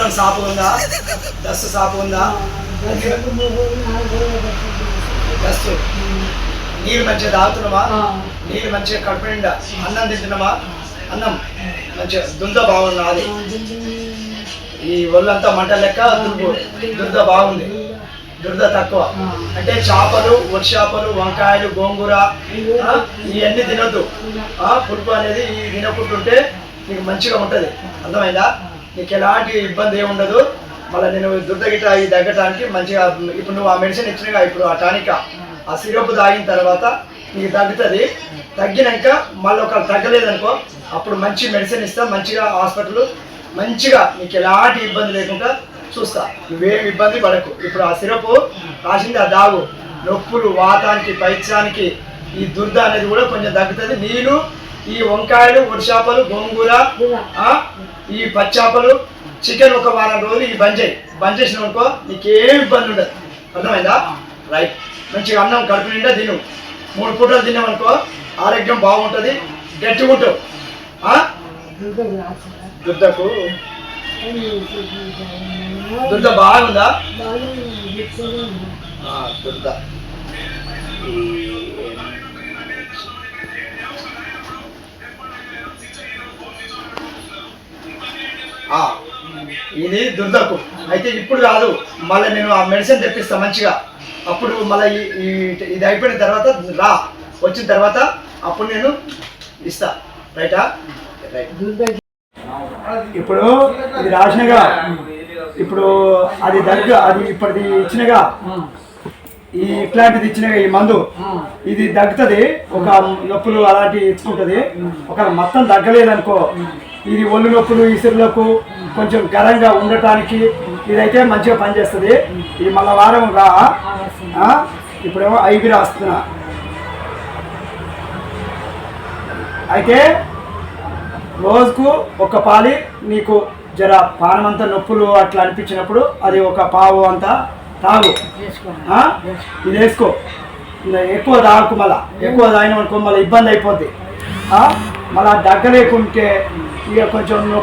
మూత్రం సాపు ఉందా? దస్తు సాపు ఉందా? దస్తు నీళ్ళు మంచిగా తాగుతున్నామా నీళ్ళు మంచిగా కడుపు నిండా అన్నం తింటున్నామా అన్నం మంచిగా దుంద బాగున్నది ఈ ఒళ్ళంతా మంట లెక్క దుర్గు దుర్ద బాగుంది. దుర్ద తక్కువ. అంటే చేపలు వర్షాపలు వంకాయలు గోంగూర ఇవన్నీ తినొద్దు. పులుపు అనేది తినకుంటుంటే నీకు మంచిగా ఉంటుంది. అర్థమైందా? నీకు ఎలాంటి ఇబ్బంది ఏమి ఉండదు. మళ్ళీ నేను దుర్దగిట ఈ తగ్గటానికి మంచిగా ఇప్పుడు నువ్వు ఆ మెడిసిన్ ఇచ్చినగా ఇప్పుడు ఆ టానిక్ ఆ సిరప్ తాగిన తర్వాత నీకు తగ్గుతుంది. తగ్గినాక మళ్ళీ ఒక తగ్గలేదనుకో అప్పుడు మంచి మెడిసిన్ ఇస్తా మంచిగా హాస్పిటల్ మంచిగా నీకు ఎలాంటి ఇబ్బంది లేకుండా చూస్తా. నువ్వేం ఇబ్బంది పడకు. ఇప్పుడు ఆ సిరప్ రాసింది ఆ దాగు. నొప్పులు వాతానికి పైత్యానికి ఈ దుర్ద అనేది కూడా కొంచెం తగ్గుతుంది. నీళ్ళు ఈ వంకాయలు వడిచాపలు గోంగూర ఈ పచ్చాపలు చికెన్ ఒక వారం రోజులు ఈ బంద్ చేయి బంద్ చేసినావు అనుకో నీకేం ఇబ్బంది ఉండదు. అర్థమైందా? రైట్. మంచిగా అన్నం కడుపు నిండా తిను. మూడు పూటలు తిన్నామనుకో ఆరోగ్యం బాగుంటుంది. గట్టిగా ఉంటావు ఆ? దుర్దకు. దుర్ద బాగుందా? ఆ, దుర్ద. ఇది దుర్దకు. అయితే ఇప్పుడు కాదు మళ్ళీ నేను ఆ మెడిసిన్ తెప్పిస్తా మంచిగా. అప్పుడు మళ్ళీ ఇది అయిపోయిన తర్వాత రా. వచ్చిన తర్వాత అప్పుడు నేను ఇస్తా. రైటా? ఇప్పుడు ఇది రాసినగా ఇప్పుడు అది దగ్గర అది ఇప్పటిది ఇచ్చినగా ఈ ఇట్లాంటిది ఇచ్చినగా ఈ మందు ఇది దగ్గుతుంది ఒక నొప్పులు అలాంటివి ఇచ్చుకుంటుంది ఒక మొత్తం తగ్గలేదనుకో ఇది ఒళ్ళు నొప్పులు ఇసురులకు కొంచెం గరంగా ఉండటానికి ఇదైతే మంచిగా పనిచేస్తుంది ఇది మళ్ళా వారం రా? ఇప్పుడేమో ఐబి రాస్తున్నా అయితే రోజుకు ఒక పాలి నీకు జర పానమంతా నొప్పులు అట్లా అనిపించినప్పుడు అది ఒక పావు అంతా తాగు? ఇది వేసుకో ఎక్కువ తాగకు మళ్ళా ఎక్కువ తాగిన అనుకో మళ్ళీ ఇబ్బంది అయిపోద్ది? మళ్ళీ దగ్గరేకుంటే ఇక కొంచెం నొప్పి